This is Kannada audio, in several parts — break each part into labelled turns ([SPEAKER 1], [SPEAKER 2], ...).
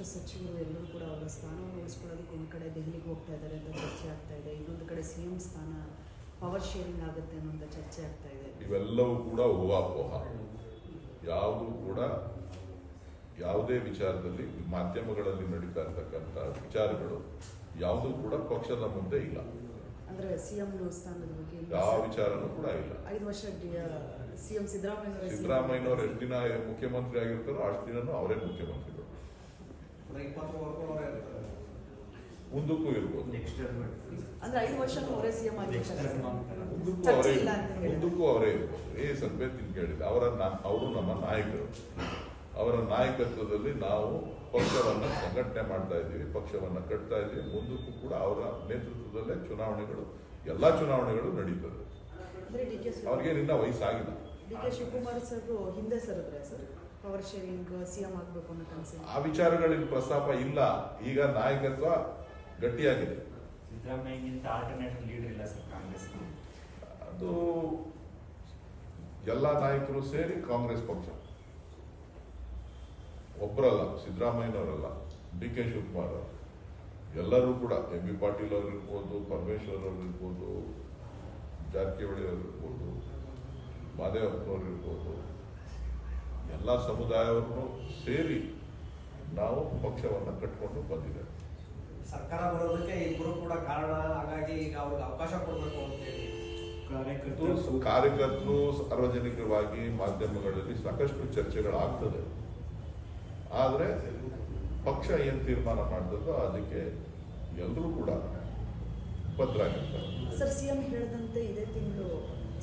[SPEAKER 1] ಸಾಕಷ್ಟು ಸಚಿವರು ಎಲ್ಲರೂ ಕೂಡ ಅವರ ಸ್ಥಾನವನ್ನು ಉಳಿಸ್ಕೊಳ್ಳೋದಕ್ಕೆ ಒಂದು ಕಡೆ ದೆಹಲಿಗೆ ಹೋಗ್ತಾ ಇದ್ದಾರೆ ಅಂತ ಚರ್ಚೆ ಆಗ್ತಾ ಇದೆ. ಇನ್ನೊಂದು ಕಡೆ ಸಿ ಎಂ ಸ್ಥಾನ ಪವರ್ ಶೇರಿಂಗ್ ಆಗುತ್ತೆ ಅನ್ನೋಂಥ ಚರ್ಚೆ ಆಗ್ತಾ ಇದೆ.
[SPEAKER 2] ಇವೆಲ್ಲವೂ ಕೂಡ ಊಹಾಪೋಹ. ಯಾವುದು ಕೂಡ ಯಾವುದೇ ವಿಚಾರದಲ್ಲಿ ಮಾಧ್ಯಮಗಳಲ್ಲಿ ನಡೀತಾ ಇರ್ತಕ್ಕಂಥ ವಿಚಾರಗಳು ಯಾವುದೂ ಕೂಡ ಪಕ್ಷದ ಮುಂದೆ ಇಲ್ಲ.
[SPEAKER 1] ಅಂದ್ರೆ ಸಿಎಂ ಸ್ಥಾನದ ಬಗ್ಗೆ
[SPEAKER 2] ಯಾವ ವಿಚಾರನೂ ಕೂಡ ಇಲ್ಲ.
[SPEAKER 1] ಐದು ವರ್ಷ ಸಿಎಂ ಸಿದ್ದರಾಮಯ್ಯ
[SPEAKER 2] ಸಿದ್ದರಾಮಯ್ಯನವರು ಎಷ್ಟು ದಿನ ಮುಖ್ಯಮಂತ್ರಿ ಆಗಿರ್ತಾರೋ ಅಷ್ಟು ದಿನನೂ ಅವರೇ
[SPEAKER 3] ಮುಖ್ಯಮಂತ್ರಿ
[SPEAKER 2] ಮುಂದಕ್ಕೂ ಇರ್ಬೋದು.
[SPEAKER 1] ಅಂದ್ರೆ ಐದು ಅವರೇ ಎಂ.
[SPEAKER 2] ಮುಂದಕ್ಕೂ ಅವರೇ. ಮುಂದಕ್ಕೂ ಅವರೇ ಇರ್ಬೋದು. ತಿನ್ ಕೇಳಿಲ್ಲ ಅವರ ಅವರು ನಮ್ಮ ನಾಯಕರು. ಅವರ ನಾಯಕತ್ವದಲ್ಲಿ ನಾವು ಪಕ್ಷವನ್ನ ಸಂಘಟನೆ ಮಾಡ್ತಾ ಇದ್ದೀವಿ ಪಕ್ಷವನ್ನ ಕಟ್ತಾ ಇದ್ದೀವಿ. ಮುಂದಕ್ಕೂ ಕೂಡ ಅವರ ನೇತೃತ್ವದಲ್ಲೇ ಚುನಾವಣೆಗಳು ಎಲ್ಲಾ ಚುನಾವಣೆಗಳು ನಡೀತದೆ.
[SPEAKER 1] ಅಂದ್ರೆ ಡಿ ಕೆ
[SPEAKER 2] ಅವ್ರಿಗೆ ಇನ್ನ ವಯಸ್ಸಾಗಿಲ್ಲ.
[SPEAKER 1] ಡಿ ಕೆ ಶಿವಕುಮಾರ್ ಸರ್ ಹಿಂದೆ ಸರಿದ್ರೆ sir? Power sharing C M ಆಗ್ಬೇಕು ಅನ್ನೋ ಕನಸು
[SPEAKER 2] ಆ ವಿಚಾರಗಳಿಗೆ ಪ್ರಸ್ತಾಪ ಇಲ್ಲ. ಈಗ ನಾಯಕತ್ವ ಗಟ್ಟಿಯಾಗಿದೆ.
[SPEAKER 4] ಸಿದ್ದರಾಮಯ್ಯಗಿಂತ ಆಲ್ಟರ್ನೇಟಿವ್ ಲೀಡರ್ ಇಲ್ಲ ಸರ್ ಕಾಂಗ್ರೆಸ್.
[SPEAKER 2] ಅದು ಎಲ್ಲ ನಾಯಕರು ಸೇರಿ ಕಾಂಗ್ರೆಸ್ ಪಕ್ಷ. ಒಬ್ಬರಲ್ಲ ಸಿದ್ದರಾಮಯ್ಯನವರಲ್ಲ ಡಿ ಕೆ ಶಿವಕುಮಾರ್ ಅವರು. ಎಲ್ಲರೂ ಕೂಡ ಎಂ ಬಿ ಪಾಟೀಲ್ ಅವರು ಇರ್ಬೋದು ಪರಮೇಶ್ವರ್ ಅವರು ಇರ್ಬೋದು ಜಾರಕಿಹೊಳಿ ಅವರು ಇರ್ಬೋದು. ಮಾದೇವಪ್ಪನವ್ರು ಇರ್ಬೋದು ಎಲ್ಲ ಸಮುದಾಯವನ್ನು ಸೇರಿ ನಾವು ಪಕ್ಷವನ್ನು ಕಟ್ಕೊಂಡು ಬಂದಿದ್ದೇವೆ
[SPEAKER 3] ಸರ್ಕಾರ ಬರೋದಕ್ಕೆ ಇಬ್ಬರು ಕೂಡ ಕಾರಣ ಹಾಗಾಗಿ ಈಗ ಅವ್ರಿಗೆ ಅವಕಾಶ ಕೊಡಬೇಕು ಅಂತೇಳಿ.
[SPEAKER 2] ಹೇಳಿ ಕಾರ್ಯಕರ್ತರು ಸಾರ್ವಜನಿಕವಾಗಿ ಮಾಧ್ಯಮಗಳಲ್ಲಿ ಸಾಕಷ್ಟು ಚರ್ಚೆಗಳಾಗ್ತದೆ. ಆದರೆ ಪಕ್ಷ ಏನು ತೀರ್ಮಾನ ಮಾಡ್ತದೋ ಅದಕ್ಕೆ ಎಲ್ಲರೂ ಕೂಡ ಬದ್ಧರಾಗಿರ್ತಾರೆ
[SPEAKER 1] ಸರ್ ಸಿ ಎಂ ಹೇಳಿದಂತೆ ಇದೇ ತಿಂಗಳು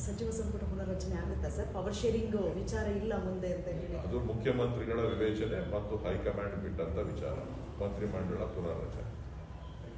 [SPEAKER 1] ಸಚಿವ ಸಂಪುಟ ಪುನರ್ರಚನೆ ಆಗುತ್ತಾ ಸರ್? ಪವರ್ ಶೇರಿಂಗ್ ವಿಚಾರ ಇಲ್ಲ ಮುಂದೆ ಅಂತ ಹೇಳಿ.
[SPEAKER 2] ಅದು ಮುಖ್ಯಮಂತ್ರಿಗಳ ವಿವೇಚನೆ ಮತ್ತು ಹೈಕಮಾಂಡ್ ಬಿಟ್ಟಂತ ವಿಚಾರ, ಮಂತ್ರಿಮಂಡಲ ಪುನರ್ರಚನೆ.